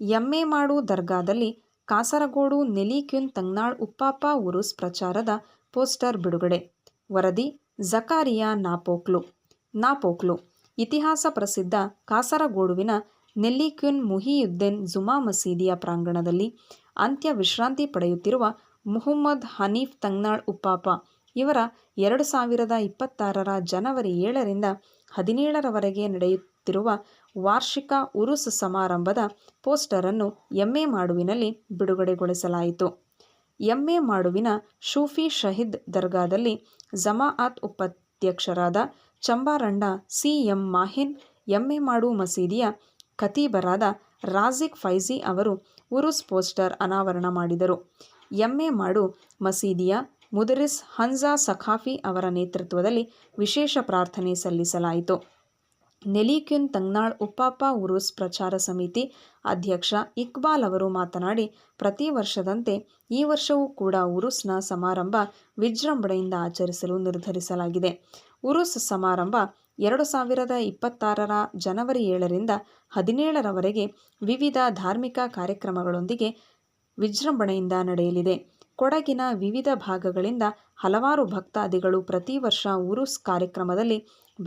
ಎಮ್ಮೆ ಮಾಡು ದರ್ಗಾದಲ್ಲಿ ಕಾಸರಗೋಡು ನೆಲಿಕ್ಯುನ್ ತಂಗ್ನಾಳ್, ಉಪ್ಪಾಪ, ಉರುಸ್ ಪ್ರಚಾರದ ಪೋಸ್ಟರ್ ಬಿಡುಗಡೆ. ವರದಿ, ಜಕಾರಿಯಾ ನಾಪೋಕ್ಲು. ನಾಪೋಕ್ಲು. ಇತಿಹಾಸ ಪ್ರಸಿದ್ಧ ಕಾಸರಗೋಡುವಿನ ನೆಲ್ಲಿಕ್ಯುನ್ ಮುಹಿಯುದ್ದೇನ್ ಜುಮಾ ಮಸೀದಿಯ ಪ್ರಾಂಗಣದಲ್ಲಿ ಅಂತ್ಯ ವಿಶ್ರಾಂತಿ ಪಡೆಯುತ್ತಿರುವ ಮುಹಮ್ಮದ್ ಹನೀಫ್ ತಂಗ್ನಾಳ್, ಉಪ್ಪಾಪ ಇವರ ಎರಡು ಸಾವಿರದ ಇಪ್ಪತ್ತಾರರ ಜನವರಿ ಏಳರಿಂದ ಹದಿನೇಳರವರೆಗೆ ನಡೆಯುತ್ತಿರುವ ವಾರ್ಷಿಕ ಉರುಸ್ ಸಮಾರಂಭದ ಪೋಸ್ಟರನ್ನು ಎಮ್ಮೆ ಮಾಡುವಿನಲ್ಲಿ ಬಿಡುಗಡೆಗೊಳಿಸಲಾಯಿತು. ಎಮ್ಮೆ ಮಾಡುವಿನ ಶೂಫಿ ಶಹೀದ್ ದರ್ಗಾದಲ್ಲಿ ಜಮಾಅತ್ ಉಪಾಧ್ಯಕ್ಷರಾದ ಚಂಬಾರಂಡ ಸಿ ಎಂ ಮಾಹಿನ್ ಎಮ್ಮೆ ಮಾಡು ಮಸೀದಿಯ ಖತೀಬರಾದ ರಾಜಿಕ್ ಫೈಜಿ ಅವರು ಉರುಸ್ ಪೋಸ್ಟರ್ ಅನಾವರಣ ಮಾಡಿದರು. ಎಮ್ಮೆ ಮಾಡು ಮಸೀದಿಯ ಮುದರಿಸ್ ಹನ್ಜಾ ಸಖಾಫಿ ಅವರ ನೇತೃತ್ವದಲ್ಲಿ ವಿಶೇಷ ಪ್ರಾರ್ಥನೆ ಸಲ್ಲಿಸಲಾಯಿತು. ನೆಲಿಕ್ಯುನ್ ತಂಗ್ನಾಳ್ ಉಪ್ಪಾಪ ಉರುಸ್ ಪ್ರಚಾರ ಸಮಿತಿ ಅಧ್ಯಕ್ಷ ಇಕ್ಬಾಲ್ ಅವರು ಮಾತನಾಡಿ, ಪ್ರತಿ ವರ್ಷದಂತೆ ಈ ವರ್ಷವೂ ಕೂಡ ಉರುಸ್ನ ಸಮಾರಂಭ ವಿಜೃಂಭಣೆಯಿಂದ ಆಚರಿಸಲು ನಿರ್ಧರಿಸಲಾಗಿದೆ. ಉರುಸ್ ಸಮಾರಂಭ ಎರಡು ಸಾವಿರದ ಇಪ್ಪತ್ತಾರರ ಜನವರಿ ಏಳರಿಂದ ಹದಿನೇಳರವರೆಗೆ ವಿವಿಧ ಧಾರ್ಮಿಕ ಕಾರ್ಯಕ್ರಮಗಳೊಂದಿಗೆ ವಿಜೃಂಭಣೆಯಿಂದ ನಡೆಯಲಿದೆ. ಕೊಡಗಿನ ವಿವಿಧ ಭಾಗಗಳಿಂದ ಹಲವಾರು ಭಕ್ತಾದಿಗಳು ಪ್ರತಿ ವರ್ಷ ಉರುಸ್ ಕಾರ್ಯಕ್ರಮದಲ್ಲಿ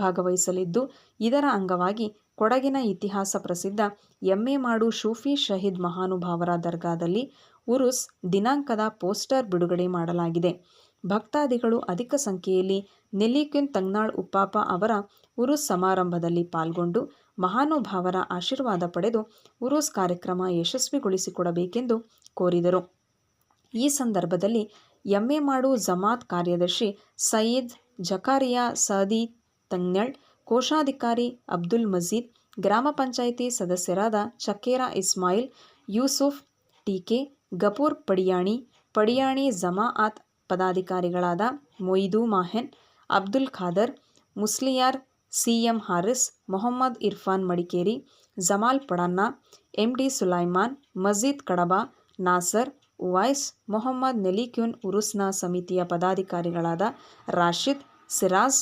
ಭಾಗವಹಿಸಲಿದ್ದು, ಇದರ ಅಂಗವಾಗಿ ಕೊಡಗಿನ ಇತಿಹಾಸ ಪ್ರಸಿದ್ಧ ಎಮ್ಮೆ ಮಾಡು ಶೂಫಿ ಶಹೀದ್ ಮಹಾನುಭಾವರ ದರ್ಗಾದಲ್ಲಿ ಉರುಸ್ ದಿನಾಂಕದ ಪೋಸ್ಟರ್ ಬಿಡುಗಡೆ ಮಾಡಲಾಗಿದೆ. ಭಕ್ತಾದಿಗಳು ಅಧಿಕ ಸಂಖ್ಯೆಯಲ್ಲಿ ನೆಲ್ಲಿಕ್ಯುನ್ ತಂಗ್ನಾಳ್ ಉಪ್ಪಾಪ ಅವರ ಉರುಸ್ ಸಮಾರಂಭದಲ್ಲಿ ಪಾಲ್ಗೊಂಡು ಮಹಾನುಭಾವರ ಆಶೀರ್ವಾದ ಪಡೆದು ಉರುಸ್ ಕಾರ್ಯಕ್ರಮ ಯಶಸ್ವಿಗೊಳಿಸಿಕೊಡಬೇಕೆಂದು ಕೋರಿದರು. ಈ ಸಂದರ್ಭದಲ್ಲಿ ಎಮ್ಮೆ ಮಾಡು ಜಮಾತ್ ಕಾರ್ಯದರ್ಶಿ ಸಯೀದ್ ಜಕಾರಿಯಾ ಸದಿ ತಂಗ್ನಳ್ ಕೋಶಾಧಿಕಾರಿ ಅಬ್ದುಲ್ ಮಜೀದ್, ಗ್ರಾಮ ಪಂಚಾಯಿತಿ ಸದಸ್ಯರಾದ ಚಕ್ಕೇರಾ ಇಸ್ಮಾಯಿಲ್, ಯೂಸುಫ್ ಟಿಕೆ ಗಪೂರ್ ಪಡಿಯಾಣಿ ಪಡಿಯಾಣಿ ಜಮಾಅತ್ ಪದಾಧಿಕಾರಿಗಳಾದ ಮೊಯ್ದು ಮಾಹೆನ್, ಅಬ್ದುಲ್ ಖಾದರ್, ಮುಸ್ಲಿಯಾರ್ ಸಿಎಂ ಹಾರಿಸ್, ಮೊಹಮ್ಮದ್ ಇರ್ಫಾನ್ ಮಡಿಕೇರಿ, ಜಮಾಲ್ ಪಡನ್ನ, ಎಂಡಿ ಸುಲೈಮಾನ್, ಮಜೀದ್ ಕಡಬ, ನಾಸರ್ ಉವಾಯ್ಸ್ ಮೊಹಮ್ಮದ್ ನೆಲಿಕ್ಯುನ್ ಉರುಸ್ನ ಸಮಿತಿಯ ಪದಾಧಿಕಾರಿಗಳಾದ ರಾಶಿದ್, ಸಿರಾಜ್